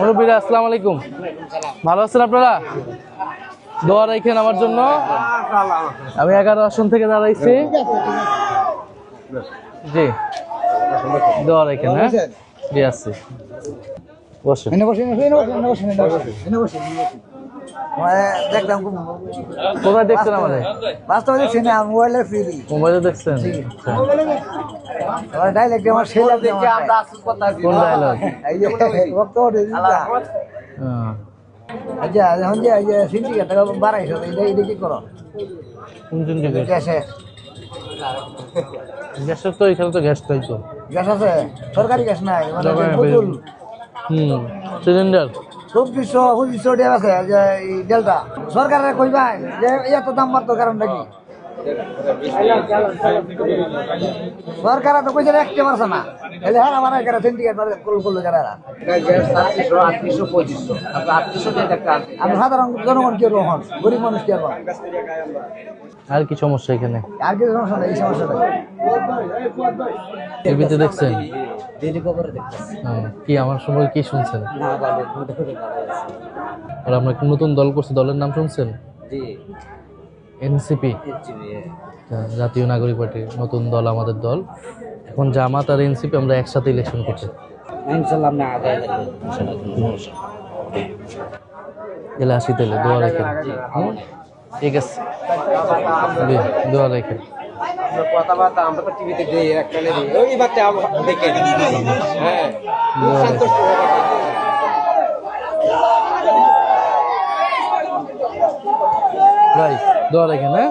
মুরব্বীরা, আসসালামু আলাইকুম। ভালো আছেন আপনারা? দোয়া রাখেন আমার জন্য। আমি এগারো আসন থেকে দাঁড়াইছি। জি। দোয়া রাখেন হ্যাঁ? জি, আসছি। বসে বসে বসে বসে বসে মানে দেখলাম খুব কোথায় দেখছেন আমাদের? বাস্তবে দেখছি না মোবাইলে ফ্রি মোবাইলে দেখছেন? আচ্ছা। আমার ডাইরেক্ট আমার সেল দেখে আমরা আসল কথা কোন ডায়লগ এই যে বক্তব্য আচ্ছা এখন যে এই যে সিন্ডিকেট টাকা বাড়াইছো এটা এটা কি করো? কোন দিন গ্যাসে। গ্যাসের তো এখানে তো গ্যাস গ্যাস আছে? সরকারি গ্যাস নাই মানে হুম সিলিন্ডার। চব্বিশশো পঁচিশশো টাকা আছে যে এই ডেলটা। সরকারের কইবাই যে এত দাম বাড়তো কারণটা কি সরকার তো কইছে একটা পারছে না। হ্যাঁ আমার এখানে সিন্ডিকেট কল করল যারা। আমি সাধারণ জনগণ কি রহন গরিব মানুষ কি রহন আর কি সমস্যা এখানে? আর কি সমস্যা নেই এই সমস্যা নেই টিভিতে দেখছেন? হ্যাঁ, কি আমার সময় কি শুনছেন? আর আমরা একটা নতুন দল করছি? দলের নাম শুনছেন? এনসিপি জাতীয় নাগরিক পার্টি নতুন দল আমাদের দল। এখন জামাত আর এনসিপি আমরা একসাথে ইলেকশন করছি। এলে আসি তাহলে দোয়া রেখে ঠিক আছে। জি, দোয়া রেখে কথাবার্তা আমরা তো টিভিতে দিই একটা দিই। ওই বাচ্চা দেখে হ্যাঁ সন্তুষ্ট দোয়া রাখেন হ্যাঁ?